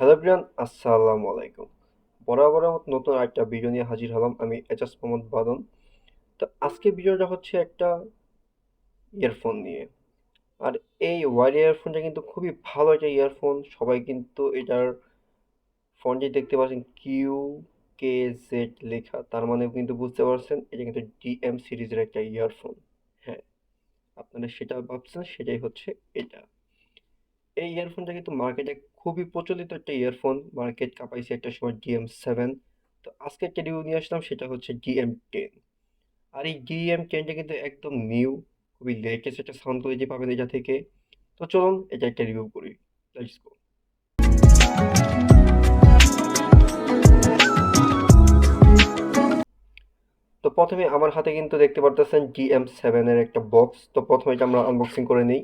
Hello Brian আসসালামু আলাইকুম। বরাবরের মতো নতুন একটা ভিডিও নিয়ে হাজির হলাম আমি এজাজ মোহাম্মদ বাদন। তো আজকে ভিডিওটা হচ্ছে একটা ইয়ারফোন নিয়ে। আর এই ওয়ার ইয়ারফোনটা কিন্তু খুবই ভালো একটা ইয়ারফোন সবাই কিন্তু এটার ফোনটি দেখতে পাচ্ছেন কিউ কে জেড লেখা। তার মানে কিন্তু বুঝতে পারছেন, এটা কিন্তু ডিএম সিরিজের একটা ইয়ারফোন হ্যাঁ আপনারা সেটা ভাবছেন, সেটাই হচ্ছে এটা। এই ইয়ারফোনটা কিন্তু মার্কেটে খুবই প্রচলিত একটা ইয়ারফোন মার্কেট কাঁপাইছে একটা সময় ডিএম সেভেন তো আজকে একটা রিভিউ নিয়ে আসলাম, সেটা হচ্ছে ডিএম টেন আর এই ডিএম টেনটা কিন্তু একদম নিউ খুবই লেটেস্ট একটা সাউন্ড কোয়ালিটি পাবেন এটা থেকে। তো চলুন এটা একটা রিভিউ করি। তো প্রথমে আমার হাতে কিন্তু দেখতে পারতেছেন ডিএম সেভেনের একটা বক্স তো প্রথমে এটা আমরা আনবক্সিং করে নিই।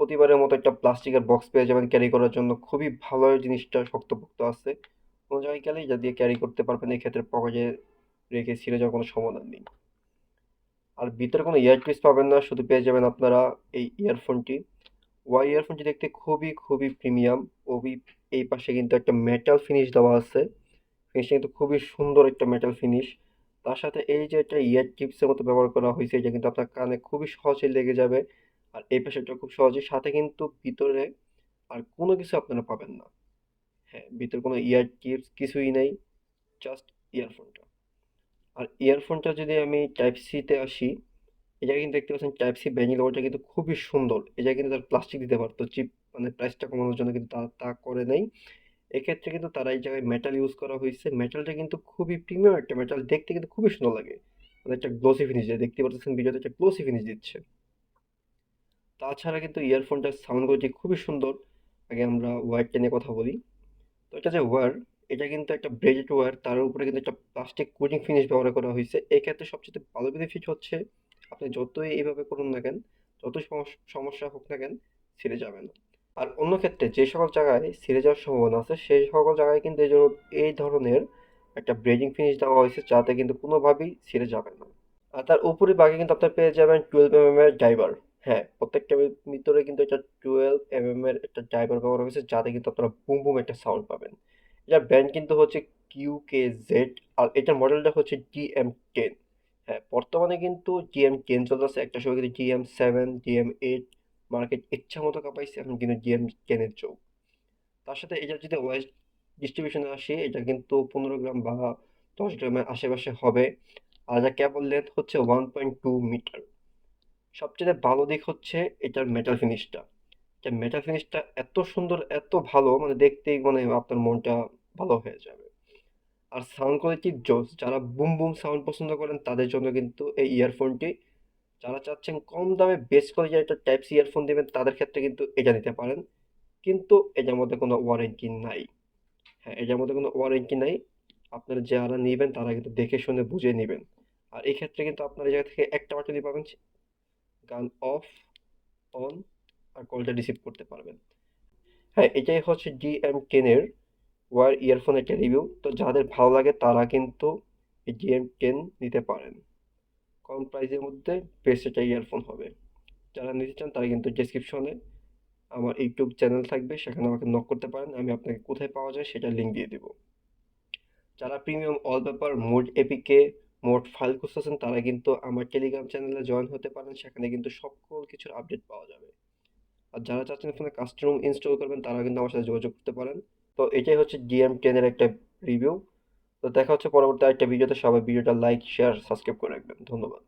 প্রতিবারের মতো একটা প্লাস্টিকের বক্স পেয়ে যাবেন ক্যারি করার জন্য। খুবই ভালো জিনিসটা শক্তপোক্ত আছে। কোনো জায়গায় গেলেই যা দিয়ে ক্যারি করতে পারবেন এই ক্ষেত্রে পকেটে রেখে ছিঁড়ে যাওয়ার কোনো সমাধান নেই। আর ভিতরে কোনো ইয়ার ইয়ারপিস পাবেন না, শুধু পেয়ে যাবেন আপনারা এই ইয়ারফোনটি ওয়াই ইয়ারফোনটি দেখতে খুবই খুবই প্রিমিয়াম ওবি, এই পাশে কিন্তু একটা মেটাল ফিনিশ দেওয়া আছে। ফিনিশটা কিন্তু খুবই সুন্দর একটা মেটাল ফিনিশ তার সাথে এই যে একটা ইয়ার টিপসের মতো ব্যবহার করা হয়েছে, এটা কিন্তু আপনার কানে খুবই সহজে লেগে যাবে। এই পাশেটা খুব সহজে সাথে কিন্তু ভিতরে আর কোনো কিছু আপনারা পাবেন না। হ্যাঁ ভিতরে কোনো ইয়ার টিপস কিছুই নেই জাস্ট ইয়ারফোনটা আর ইয়ারফোনটা যদি আমি টাইপ সিতে আসি এটা কিন্তু দেখতে পাচ্ছেন টাইপ সি ব্যান্ডিং লোগোটা কিন্তু খুবই সুন্দর। এটা কিন্তু তার প্লাস্টিক দিতে পারতো চিপ মানে প্রাইসটা কমানোর জন্য কিন্তু তারা তা করে নেই। এক্ষেত্রে কিন্তু তারা এই জায়গায় মেটাল ইউজ করা হয়েছে। মেটালটা কিন্তু খুবই প্রিমিয়াম একটা মেটাল দেখতে কিন্তু খুবই সুন্দর লাগে। মানে একটা গ্লোসি ফিনিশ দেয়। দেখতে পাচ্ছেন ভিডিওতে একটা গ্লোসি ফিনিশ দিচ্ছে। তাছাড়া কিন্তু ইয়ারফোনটার সাউন্ড কোয়ালিটি খুবই সুন্দর। আগে আমরা ওয়্যারটা নিয়ে কথা বলি। তো এটা যে ওয়্যার এটা কিন্তু একটা ব্রেডেড ওয়্যার তার উপরে কিন্তু একটা প্লাস্টিক কোটিং ফিনিশ ব্যবহার করা হয়েছে। এক্ষেত্রে সবচেয়ে ভালো বেনিফিট হচ্ছে, আপনি যতই এইভাবে করুন না কেন, যতই সমস্যা হোক না কেন, ছিঁড়ে যাবে না আর অন্য ক্ষেত্রে যে সকল জায়গায় ছিঁড়ে যাওয়ার সম্ভাবনা আছে, সেই সকল জায়গায় কিন্তু এই জন্য এই ধরনের একটা ব্রেডিং ফিনিশ দেওয়া হয়েছে, যাতে কিন্তু কোনোভাবেই ছিঁড়ে যাবে না। আর তার উপরে বাকি কিন্তু আপনার পেয়ে যাবেন টুয়েলভ এম এম এর ড্রাইভার হ্যাঁ প্রত্যেকটা ভিতরে কিন্তু এটা টুয়েলভ এম এম এর একটা ড্রাইভার ব্যবহার হয়েছে, যাতে কিন্তু আপনারা বুম বুম একটা সাউন্ড পাবেন। এটার ব্র্যান্ড কিন্তু হচ্ছে কিউ কে জেড আর এটার মডেলটা হচ্ছে ডিএম টেন হ্যাঁ বর্তমানে কিন্তু ডিএম টেন চলতেছে, একটা সময় কিন্তু DM seven DM eight market ইচ্ছা মতো কাঁপাইছে, এখন কিন্তু ডিএম টেনের চোখ তার সাথে এটা যদি ওয়েস্ট ডিস্ট্রিবিউশনে আসে, এটা কিন্তু পনেরো গ্রাম বা দশ গ্রামের আশেপাশে হবে। আর যা কেবল লেন্থ হচ্ছে ওয়ান পয়েন্ট টু মিটার সবচেয়ে ভালো দিক হচ্ছে এটার মেটাল ফিনিশটা এটা মেটাল ফিনিশটা এত সুন্দর, এত ভালো মানে দেখতেই মানে আপনার মনটা ভালো হয়ে যাবে। আর সাউন্ড কোয়ালিটি জোস, যারা বুম বুম সাউন্ড পছন্দ করেন, তাদের জন্য কিন্তু এই ইয়ারফোনটি যারা চাচ্ছেন কম দামে বেস্ট কোয়ালিটির একটা টাইপ সি ইয়ারফোন দেবেন, তাদের ক্ষেত্রে কিন্তু এটা নিতে পারেন। কিন্তু এটার মধ্যে কোনো ওয়ারেন্টি নাই। হ্যাঁ এটার মধ্যে কোনো ওয়ারেন্টি নাই। আপনারা যারা নেবেন, তারা কিন্তু দেখে শুনে বুঝে নেবেন। আর এই ক্ষেত্রে কিন্তু আপনার এই জায়গা থেকে একটা বাটনই পাবেন গান অফ, অন আর কলটা রিসিভ করতে পারবেন। হ্যাঁ এটাই হচ্ছে ডি এম টেনের ওয়ার ইয়ারফোন একটা রিভিউ তো যাদের ভালো লাগে তারা কিন্তু এই ডি এম টেন নিতে পারেন। কম প্রাইসের মধ্যে বেস্ট একটা ইয়ারফোন হবে। যারা নিতে চান তারা কিন্তু ডিসক্রিপশনে আমার ইউটিউব চ্যানেল থাকবে, সেখানে আমাকে নক করতে পারেন। আমি আপনাকে কোথায় পাওয়া যায় সেটা লিঙ্ক দিয়ে দেবো। যারা premium wallpaper mod APK mod file খুঁজতেছেন, তারা কিন্তু আমার টেলিগ্রাম চ্যানেলে জয়েন হতে পারেন, সেখানে কিন্তু সকল কিছুর আপডেট পাওয়া যাবে। আর যারা চাচ্ছেন ফোনে কাস্টম ইনস্টল করবেন, তারা কিন্তু আমার সাথে যোগাযোগ করতে পারেন। তো এটাই হচ্ছে ডিএম টেনের একটা রিভিউ তো দেখা হচ্ছে পরবর্তী একটা ভিডিওতে। সবাই ভিডিওটা লাইক শেয়ার সাবস্ক্রাইব করে রাখবেন। ধন্যবাদ।